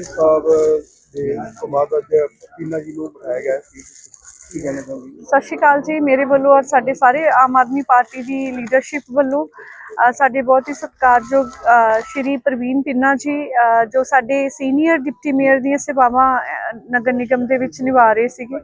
ਸਾਹਿਬ ਦੇ ਸਮਾਗਮ ਦੇ ਪੀਨਾ ਜੀ ਨੂੰ ਬਣਾਇਆ ਗਿਆ ਸੀ। ਸਤਿ ਸ਼੍ਰੀ ਅਕਾਲ ਜੀ, ਮੇਰੇ ਵੱਲੋਂ ਔਰ ਸਾਡੇ ਸਾਰੇ ਆਮ ਆਦਮੀ ਪਾਰਟੀ ਦੀ ਲੀਡਰਸ਼ਿਪ ਵੱਲੋਂ ਸਾਡੇ ਬਹੁਤ ਹੀ ਸਤਿਕਾਰਯੋਗ ਸ਼੍ਰੀ ਪ੍ਰਵੀਨ ਪਿੰਨਾ ਜੀ ਜੋ ਸਾਡੇ ਸੀਨੀਅਰ ਡਿਪਟੀ ਮੇਅਰ ਦੀਆਂ ਸੇਵਾਵਾਂ ਨਗਰ ਨਿਗਮ ਦੇ ਵਿੱਚ ਨਿਭਾ ਰਹੇ ਸੀਗੇ।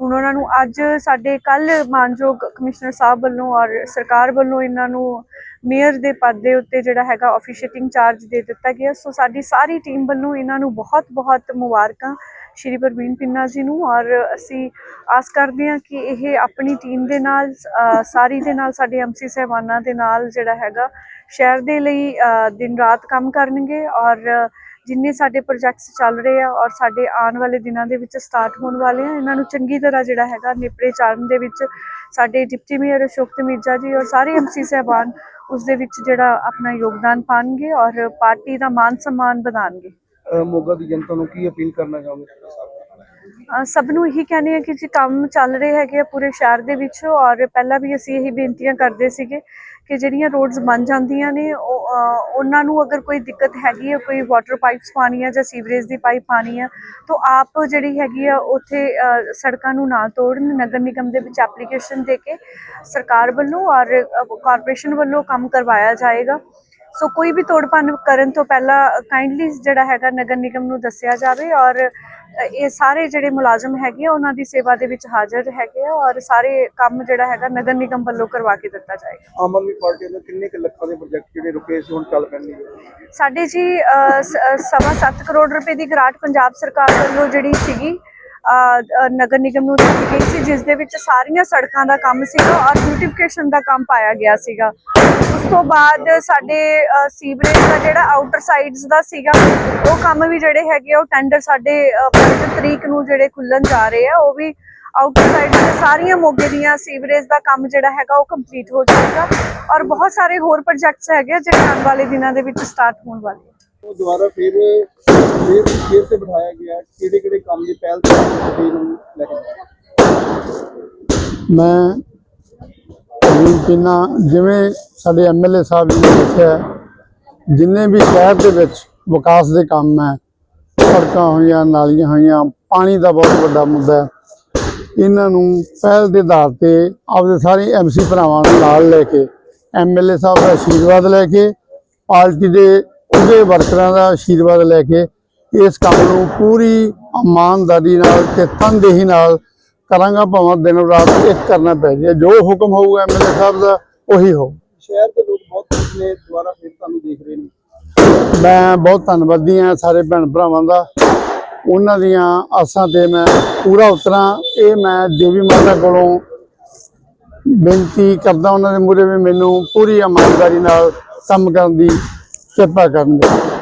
ਹੁਣ ਉਹਨਾਂ ਨੂੰ ਅੱਜ ਸਾਡੇ ਕੱਲ ਮਾਨਯੋਗ ਕਮਿਸ਼ਨਰ ਸਾਹਿਬ ਵੱਲੋਂ ਔਰ ਸਰਕਾਰ ਵੱਲੋਂ ਇਹਨਾਂ ਨੂੰ ਮੇਅਰ ਦੇ ਪਦ ਦੇ ਉੱਤੇ ਜਿਹੜਾ ਹੈਗਾ ਆਫੀਸ਼ੀਏਟਿੰਗ ਚਾਰਜ ਦੇ ਦਿੱਤਾ ਗਿਆ। ਸੋ ਸਾਡੀ ਸਾਰੀ ਟੀਮ ਵੱਲੋਂ ਇਹਨਾਂ ਨੂੰ ਬਹੁਤ ਬਹੁਤ ਮੁਬਾਰਕਾਂ। ਸ਼੍ਰੀ ਪ੍ਰਵੀਨ ਪਿੰਨਾ ਜੀ ਨੂੰ ਔਰ ਅਸੀਂ ਆਸ ਕਰਦੇ ਹਾਂ ਕਿ ਇਹ ਆਪਣੀ ਟੀਮ ਦੇ ਨਾਲ ਸਾਰੀ ਦੇ ਨਾਲ, ਸਾਡੇ ਐਮਸੀ ਸਹਿਬਾਨਾਂ ਦੇ ਨਾਲ ਜਿਹੜਾ ਹੈਗਾ, ਸ਼ਹਿਰ ਦੇ ਲਈ ਦਿਨ ਰਾਤ ਕੰਮ ਕਰਨਗੇ ਔਰ ਜਿੰਨੇ ਸਾਡੇ ਪ੍ਰੋਜੈਕਟਸ ਚੱਲ ਰਹੇ ਆ ਔਰ ਸਾਡੇ ਆਉਣ ਵਾਲੇ ਦਿਨਾਂ ਦੇ ਵਿੱਚ ਸਟਾਰਟ ਹੋਣ ਵਾਲੇ ਆ, ਇਹਨਾਂ ਨੂੰ ਚੰਗੀ ਤਰ੍ਹਾਂ ਜਿਹੜਾ ਹੈਗਾ ਨਿਪਰੇ ਚਾੜਨ ਦੇ ਵਿੱਚ ਸਾਡੇ ਡਿਪਟੀ ਮੇਅਰ ਅਸ਼ੋਕ ਤਮੀਜਾ ਜੀ ਔਰ ਸਾਰੇ ਐਮਸੀ ਸਹਿਬਾਨ ਉਸ ਦੇ ਵਿੱਚ ਜਿਹੜਾ ਆਪਣਾ ਯੋਗਦਾਨ ਪਾਣਗੇ ਔਰ ਪਾਰਟੀ ਦਾ ਮਾਨ ਸਨਮਾਨ ਵਧਾਣਗੇ। ਮੋਗਾ ਦੀ ਜਨਤਾ ਨੂੰ ਕੀ ਅਪੀਲ ਕਰਨਾ ਚਾਹੁੰਦੇ ਸਭ ਨੂੰ ਇਹੀ ਕਹਿੰਦੇ ਆ ਕਿ ਜੀ ਕੰਮ ਚੱਲ ਰਹੇ ਹੈਗੇ ਆ ਪੂਰੇ ਸ਼ਹਿਰ ਦੇ ਵਿੱਚ ਔਰ ਪਹਿਲਾਂ ਵੀ ਅਸੀਂ ਇਹੀ ਬੇਨਤੀਆਂ ਕਰਦੇ ਸੀਗੇ ਕਿ ਜਿਹੜੀਆਂ ਰੋਡਸ ਬਣ ਜਾਂਦੀਆਂ ਨੇ ਉਹ, ਉਹਨਾਂ ਨੂੰ ਅਗਰ ਕੋਈ ਦਿੱਕਤ ਹੈਗੀ ਹੈ ਕੋਈ ਵਾਟਰ ਪਾਈਪਸ ਪਾਣੀ ਆ ਜਾਂ ਸੀਵਰੇਜ ਦੀ ਪਾਈਪ ਪਾਣੀ ਆ ਤਾਂ ਆਪ ਜਿਹੜੀ ਹੈਗੀ ਆ ਉੱਥੇ ਸੜਕਾਂ ਨੂੰ ਨਾ ਤੋੜਨ ਨਗਰ ਨਿਗਮ ਦੇ ਵਿੱਚ ਐਪਲੀਕੇਸ਼ਨ ਦੇ ਕੇ ਸਰਕਾਰ ਵੱਲੋਂ ਔਰ ਕਾਰਪੋਰੇਸ਼ਨ ਵੱਲੋਂ ਕੰਮ ਕਰਵਾਇਆ ਜਾਏਗਾ। ਸੋ ਕੋਈ ਵੀ ਤੋੜਪੰਨ ਕਰਨ ਤੋਂ ਪਹਿਲਾਂ ਕਾਈਂਡਲੀ ਜਿਹੜਾ ਹੈਗਾ ਨਗਰ ਨਿਗਮ ਨੂੰ ਦੱਸਿਆ ਜਾਵੇ ਔਰ ਇਹ ਸਾਰੇ ਜਿਹੜੇ ਮੁਲਾਜ਼ਮ ਹੈਗੇ ਆ ਉਹਨਾਂ ਦੀ ਸੇਵਾ ਦੇ ਵਿੱਚ ਹਾਜ਼ਰ ਹੈਗੇ ਆ ਔਰ ਸਾਰੇ ਕੰਮ ਜਿਹੜਾ ਹੈਗਾ ਨਗਰ ਨਿਗਮ ਵੱਲੋਂ ਕਰਵਾ ਕੇ ਦਿੱਤਾ ਜਾਏਗਾ। ਆਮ ਆਦਮੀ ਪਾਰਟੀ ਦੇ ਕਿੰਨੇ ਕੁ ਲੱਖਾਂ ਦੇ ਪ੍ਰੋਜੈਕਟ ਜਿਹੜੇ ਰੁਕੇ ਸੀ ਹੁਣ ਚੱਲ ਪੈਣਗੇ? ਸਾਡੇ ਜੀ ਅ, ਸ- ਅ, ਸਵਾ ਸੱਤ ਕਰੋੜ ਰੁਪਏ ਦੀ ਗ੍ਰਾਂਟ ਪੰਜਾਬ ਸਰਕਾਰ ਵੱਲੋਂ ਜਿਹੜੀ ਸੀਗੀ ਨਗਰ ਨਿਗਮ ਨੂੰ ਦਿੱਤੀ ਗਈ ਸੀ ਜਿਸ ਦੇ ਵਿੱਚ ਸਾਰੀਆਂ ਸੜਕਾਂ ਦਾ ਕੰਮ ਸੀਗਾ ਔਰ ਬਿਊਟੀਫਿਕੇਸ਼ਨ ਦਾ ਕੰਮ ਪਾਇਆ ਗਿਆ ਸੀਗਾ। ਉਸ ਤੋਂ ਬਾਅਦ ਸਾਡੇ ਸੀਵਰੇਜ ਦਾ ਜਿਹੜਾ ਆਊਟਰ ਸਾਈਡਸ ਦਾ ਸੀਗਾ ਉਹ ਕੰਮ ਵੀ ਜਿਹੜੇ ਹੈਗੇ ਆ, ਉਹ ਟੈਂਡਰ ਸਾਡੇ ਅ, 5 ਤਰੀਕ ਨੂੰ ਜਿਹੜੇ ਖੁੱਲਣ ਜਾ ਰਹੇ ਆ ਉਹ ਵੀ ਆਊਟਰ ਸਾਈਡ ਦੀਆਂ ਸਾਰੀਆਂ ਮੋਗੇ ਦੀਆਂ ਸੀਵਰੇਜ ਦਾ ਕੰਮ ਜਿਹੜਾ ਹੈਗਾ ਉਹ ਕੰਪਲੀਟ ਹੋ ਜਾਏਗਾ ਔਰ ਬਹੁਤ ਸਾਰੇ ਹੋਰ ਪ੍ਰੋਜੈਕਟਸ ਹੈਗੇ ਆ ਜਿਹੜੇ ਆਉਣ ਵਾਲੇ ਦਿਨਾਂ ਦੇ ਵਿੱਚ ਸਟਾਰਟ ਹੋਣ ਵਾਲੇ ਉਹ ਦੁਬਾਰਾ ਫਿਰ ਫਿਰ ਫਿਰ ਤੇ ਬਿਠਾਇਆ ਗਿਆ ਕਿਹੜੇ ਕਿਹੜੇ ਕੰਮ ਦੀ ਪਹਿਲ ਤੇ ਨੂੰ ਲੈ ਕੇ ਜਾਣਾ। ਮੈਂ ਪ੍ਰਵੀਨ ਪਿੰਨਾ ਜਿਵੇਂ ਸਾਡੇ ਐਮਐਲਏ ਸਾਹਿਬ ਜੀ ਨੇ ਦੱਸਿਆ, ਜਿੰਨੇ ਵੀ ਸ਼ਹਿਰ ਦੇ ਵਿੱਚ ਵਿਕਾਸ ਦੇ ਕੰਮ ਹੈ, ਸੜਕਾਂ ਹੋਈਆਂ, ਨਾਲੀਆਂ ਹੋਈਆਂ, ਪਾਣੀ ਦਾ ਬਹੁਤ ਵੱਡਾ ਮੁੱਦਾ ਹੈ ਇਹਨਾਂ ਨੂੰ ਪਹਿਲ ਦੇ ਆਧਾਰ ਤੇ ਆਪਦੇ ਸਾਰੇ ਐਮਸੀ ਭਰਾਵਾਂ ਨੂੰ ਨਾਲ ਲੈ ਕੇ ਐਮਐਲਏ ਸਾਹਿਬ ਦਾ ਆਸ਼ੀਰਵਾਦ ਲੈ ਕੇ, ਪਾਰਟੀ ਦੇ ਉਹਦੇ ਵਰਕਰਾਂ ਦਾ ਆਸ਼ੀਰਵਾਦ ਲੈ ਕੇ ਇਸ ਕੰਮ ਨੂੰ ਪੂਰੀ ਇਮਾਨਦਾਰੀ ਨਾਲ ਤੇ ਤਨਦੇਹੀ ਨਾਲ ਕਰਾਂਗਾ ਭਾਵੇਂ ਦਿਨ ਰਾਤ ਇੱਕ ਕਰਨਾ ਪੈ ਜਾਏ ਜੋ ਹੁਕਮ ਹੋਊਗਾ ਐਮਐਲਏ ਸਾਹਿਬ ਦਾ ਉਹੀ ਹੋ ਸ਼ਹਿਰ ਦੇ ਲੋਕ ਬਹੁਤ ਖੁਸ਼ ਨੇ ਦੁਬਾਰਾ ਫਿਰ ਤੁਹਾਨੂੰ ਦੇਖ ਰਹੇ ਨੇ। ਮੈਂ ਬਹੁਤ ਧੰਨਵਾਦੀ ਹਾਂ ਸਾਰੇ ਭੈਣ ਭਰਾਵਾਂ ਦਾ। ਉਹਨਾਂ ਦੀਆਂ ਆਸਾਂ ਤੇ ਮੈਂ ਪੂਰਾ ਉਤਰਾਂ। ਇਹ ਮੈਂ ਦੇਵੀ ਮਾਤਾ ਕੋਲੋਂ ਬੇਨਤੀ ਕਰਦਾ ਉਹਨਾਂ ਦੇ ਮੂਹਰੇ ਵੀ ਮੈਨੂੰ ਪੂਰੀ ਇਮਾਨਦਾਰੀ ਨਾਲ ਕੰਮ ਕਰਨ ਦੀ ਕਿਰਪਾ ਕਰਨ। ਦੇ